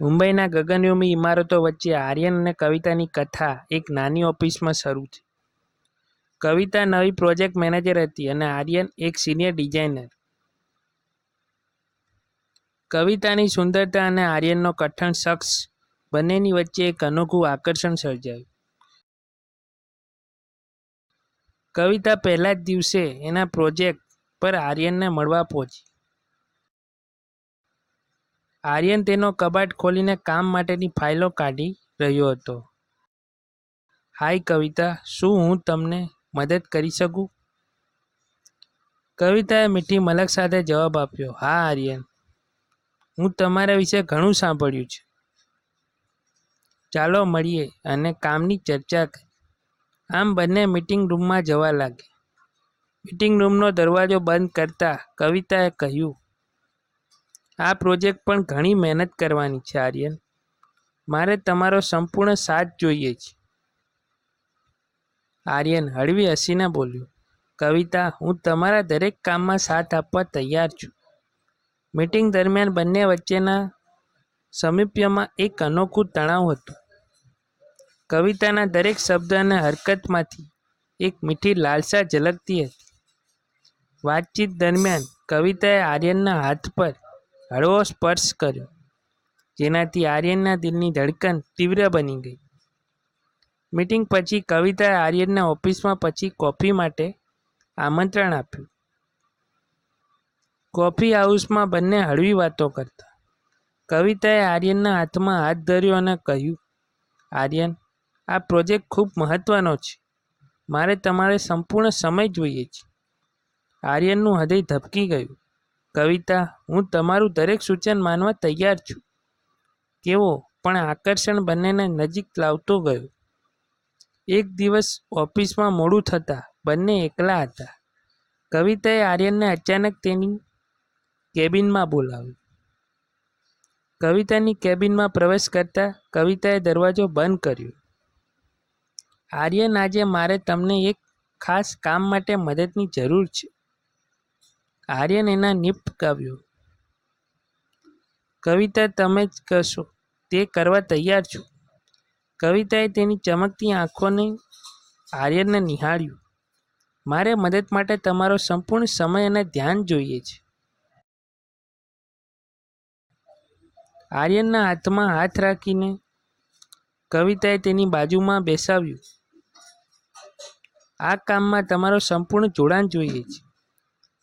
મુંબઈના ગગનચુંબી ઇમારતો વચ્ચે આર્યન અને કવિતાની કથા એક નાની ઓફિસમાં શરૂ થઈ. કવિતા નવી પ્રોજેક્ટ મેનેજર હતી અને આર્યન એક સિનિયર ડિઝાઇનર. કવિતાની સુંદરતા અને આર્યનનો કઠણ શખ્સ બંનેની વચ્ચે એક અનોખું આકર્ષણ સર્જાયું. કવિતા પહેલા જ દિવસે એના પ્રોજેક્ટ પર આર્યનને મળવા પહોંચી. આર્યન તેનો કબાટ ખોલીને કામ માટેની ફાઇલો કાઢી રહ્યો હતો. હાય કવિતા, શું હું તમને મદદ કરી શકું? કવિતાએ મીઠી મલક સાથે જવાબ આપ્યો, હા આર્યન, હું તમારા વિશે ઘણું સાંભળ્યું છે. ચાલો મળીએ અને કામની ચર્ચા કરી આમ બંને મીટિંગ રૂમમાં જવા લાગ્યા. મીટિંગ રૂમનો દરવાજો બંધ કરતાં કવિતાએ કહ્યું, આ પ્રોજેક્ટ પણ ઘણી મહેનત કરવાની છે આર્યન. મારે તમારો સંપૂર્ણ સાથ જોઈએ છે. આર્યન હળવી હસીને બોલ્યો, કવિતા, હું તમારા દરેક કામમાં સાથ આપવા તૈયાર છું. મીટિંગ દરમિયાન બંને વચ્ચેના સમીપ્યમાં એક અનોખું તણાવ હતું. કવિતાના દરેક શબ્દ અને હરકતમાંથી એક મીઠી લાલસા ઝલકતી હતી. વાતચીત દરમિયાન કવિતાએ આર્યનના હાથ પર હળવો સ્પર્શ કર્યો, જેનાથી આર્યનના દિલની ધડકન તીવ્ર બની ગઈ. મીટિંગ પછી કવિતાએ આર્યનના ઓફિસમાં પછી કોફી માટે આમંત્રણ આપ્યું. કોફી હાઉસમાં બંને હળવી વાતો કરતા. કવિતાએ આર્યનના હાથમાં હાથ ધર્યો અને કહ્યું, આર્યન, આ પ્રોજેક્ટ ખૂબ મહત્વનો છે. મારે તમારે સંપૂર્ણ સમય જોઈએ છે. આર્યનનું હૃદય ધબકી ગયું. કવિતા, હું તમારું દરેક સૂચન માનવા તૈયાર છું. કેવો પણ આકર્ષણ બંનેને નજીક લાવતો ગયો. એક દિવસ ઓફિસમાં મોડું થતાં બંને એકલા હતા. કવિતાએ આર્યનને અચાનક તેની કેબિનમાં બોલાવ્યો. કવિતાની કેબિનમાં પ્રવેશ કરતાં કવિતાએ દરવાજો બંધ કર્યો. આર્યન, આજે મારે તમને એક ખાસ કામ માટે મદદની જરૂર છે. આર્યન એના નિષ્પકાવ્યો. કવિતા, તમે જ કરશો તે કરવા તૈયાર છું. કવિતાએ તેની ચમકતી આંખોને આર્યનને નિહાળ્યું. મારે મદદ માટે તમારો સંપૂર્ણ સમય અને ધ્યાન જોઈએ છે. આર્યનના હાથમાં હાથ રાખીને કવિતાએ તેની બાજુમાં બેસાવ્યું આ કામમાં તમારું સંપૂર્ણ જોડાણ જોઈએ છે.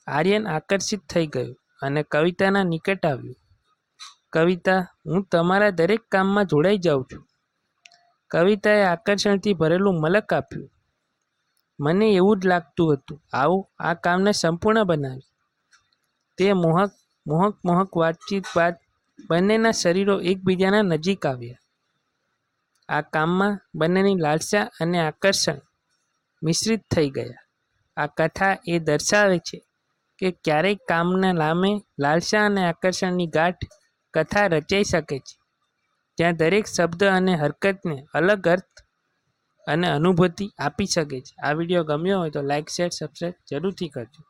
આર્યન આકર્ષિત થઈ ગયો અને કવિતાના નિકટ આવ્યું કવિતા, હું તમારા દરેક કામમાં જોડાઈ જાઉં છું. કવિતાએ આકર્ષણથી ભરેલું મલક આપ્યું. મને એવું જ લાગતું હતું. આવો, આ કામને સંપૂર્ણ બનાવી તે મોહક, મોહક, મોહક વાતચીત બાદ બંનેના શરીરો એકબીજાના નજીક આવ્યા. આ કામમાં બંનેની લાલસા અને આકર્ષણ મિશ્રિત થઈ ગયા. આ કથા એ દર્શાવે છે કે ક્યારેક કામના નામે લાલસા અને આકર્ષણની ગાંઠ કથા રચાઈ શકે છે, જ્યાં દરેક શબ્દ અને હરકતને અલગ અર્થ અને અનુભૂતિ આપી શકે છે. આ વીડિયો ગમ્યો હોય તો લાઇક, શેર, સબસ્ક્રાઈબ જરૂરથી કરજો.